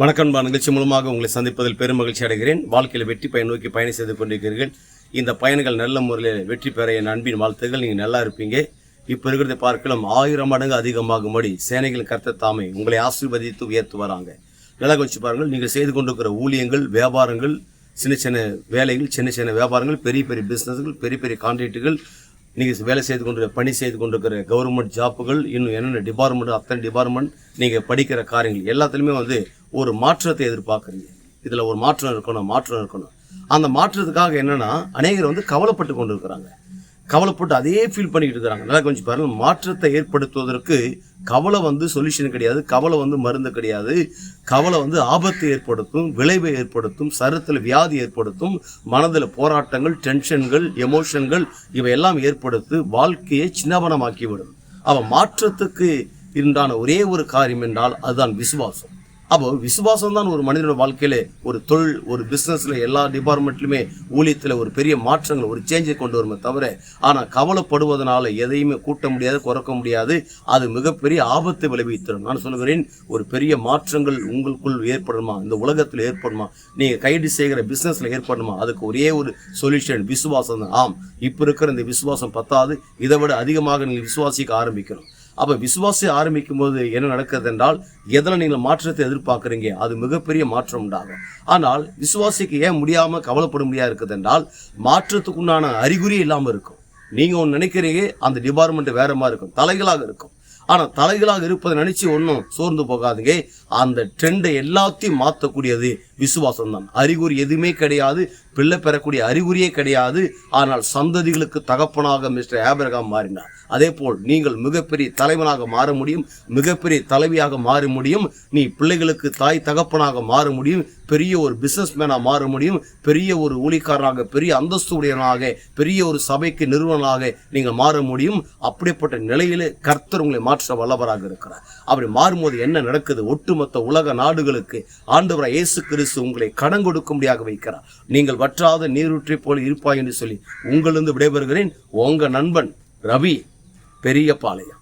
வணக்கம் நிகழ்ச்சி மூலமாக உங்களை சந்திப்பதில் பெரும் மகிழ்ச்சி அடைகிறேன். வாழ்க்கையில் வெற்றி பயன் நோக்கி பயணம் செய்து கொண்டிருக்கிறீர்கள். இந்த பயணங்கள் நல்ல முறையில் வெற்றி பெற என் அன்பின் வாழ்த்துகள் நீங்கள் நல்லா இருப்பீங்க. இப்போ இருக்கிறதை பார்க்கலாம். ஆயிரம் மடங்கு அதிகமாகும்படி சேனைகள் கர்த்த தாமை உங்களை ஆசீர்வதித்து உயர்த்து வராங்க. நல்லா வச்சு பாருங்கள். நீங்கள் செய்து கொண்டிருக்கிற ஊழியங்கள் வியாபாரங்கள் சின்ன சின்ன வேலைகள் சின்ன சின்ன வியாபாரங்கள் பெரிய பெரிய பிஸ்னஸ்கள் பெரிய பெரிய கான்ட்ராக்டுகள் நீங்கள் வேலை செய்து கொண்டு பணி செய்து கொண்டிருக்கிற கவர்மெண்ட் ஜாப்புகள் இன்னும் என்னென்ன டிபார்ட்மெண்ட் அத்தனை டிபார்ட்மெண்ட் நீங்கள் படிக்கிற காரியங்கள் எல்லாத்துலேயுமே வந்து ஒரு மாற்றத்தை எதிர்பார்க்குறீங்க. இதில் ஒரு மாற்றம் இருக்கணும் மாற்றம் இருக்கணும். அந்த மாற்றத்துக்காக என்னன்னா அநேகர் வந்து கவலைப்பட்டு கொண்டு இருக்கிறாங்க கவலைப்பட்டு அதே ஃபீல் பண்ணிக்கிட்டு இருக்கிறாங்க. நல்லா கொஞ்சம் பாருங்கள் மாற்றத்தை ஏற்படுத்துவதற்கு கவலை வந்து சொல்யூஷன் கிடையாது கவலை வந்து மருந்து கிடையாது. கவலை வந்து ஆபத்தை ஏற்படுத்தும் விளைவை ஏற்படுத்தும் சருத்தில் வியாதி ஏற்படுத்தும் மனதில் போராட்டங்கள் டென்ஷன்கள் எமோஷன்கள் இவையெல்லாம் ஏற்படுத்தி வாழ்க்கையை சின்னவனமாக்கிவிடும் அவன் மாற்றத்துக்கு உண்டான ஒரே ஒரு காரியம் என்றால் அதுதான் விசுவாசம். அப்போ விசுவாசம் தான் ஒரு மனிதனோட வாழ்க்கையில ஒரு தொழில் ஒரு பிசினஸ்ல எல்லா டிபார்ட்மெண்ட்லையுமே ஊழியத்துல ஒரு பெரிய மாற்றங்கள் ஒரு சேஞ்சை கொண்டு வருமே தவிர ஆனா கவலைப்படுவதனால எதையுமே கூட்ட முடியாது குறைக்க முடியாது. அது மிகப்பெரிய ஆபத்தை விளைவித்தரும் நான் சொல்கிறேன் ஒரு பெரிய மாற்றங்கள் உங்களுக்குள் ஏற்படுமா? இந்த உலகத்தில் ஏற்படுமா? நீங்க கைது செய்கிற பிசினஸ்ல ஏற்படுமா? அதுக்கு ஒரே ஒரு சொல்யூஷன் விசுவாசம் தான் ஆம் இப்போ இருக்கிற இந்த விசுவாசம் பத்தாது. இதை விட அதிகமாக நீங்கள் விசுவாசிக்க ஆரம்பிக்கணும். அப்ப விசுவாசி ஆரம்பிக்கும் போது என்ன நடக்கிறது என்றால் எதில் நீங்கள் மாற்றத்தை எதிர்பார்க்குறீங்க? அது மிகப்பெரிய மாற்றம் உண்டாகும். ஆனால் விசுவாசிக்கு ஏன் முடியாமல் கவலைப்பட முடியாது இருக்குது என்றால் மாற்றத்துக்குண்டான அறிகுறி இல்லாமல் இருக்கும். நீங்கள் ஒன்று நினைக்கிறீங்க அந்த டிபார்ட்மெண்ட் வேற மாதிரி இருக்கும். தலைகளாக இருக்கும். ஆனால் தலைகளாக இருப்பதை நினைச்சு ஒன்றும் சோர்ந்து போகாதீங்க. அந்த ட்ரெண்டை எல்லாத்தையும் மாற்றக்கூடியது விசுவாசம் தான் அறிகுறி எதுவுமே கிடையாது. பிள்ளை பெறக்கூடிய அறிகுறியே கிடையாது. ஆனால் சந்ததிகளுக்கு தகப்பனாக மிஸ்டர் ஆபிரகாம் மாறினார். அதே போல் நீங்கள் மிகப்பெரிய தலைவனாக மாற முடியும். மிகப்பெரிய தலைவியாக மாற முடியும். நீ பிள்ளைகளுக்கு தாய் தகப்பனாக மாற முடியும். பெரிய ஒரு பிசினஸ் மேனாக மாற முடியும். பெரிய ஒரு ஊழிக்காரனாக பெரிய அந்தஸ்து உடையவனாக பெரிய ஒரு சபைக்கு நிறுவனாக நீங்கள் மாற முடியும். அப்படிப்பட்ட நிலையிலே கர்த்தர் உங்களை மாற்ற வல்லவராக இருக்கிறார். அப்படி மாறும்போது என்ன நடக்குது? ஒட்டுமொத்த உலக நாடுகளுக்கு ஆண்டவராக இயேசு கிறிஸ்து உங்களை கடன் கொடுக்கும்படியாக வைக்கிறார். நீங்கள் வற்றாத நீரூற்றை போல இருப்பாய் என்று சொல்லி உங்களிருந்து விடைபெறுகிறேன். உங்க நண்பன் ரவி பெரிய பாளையம்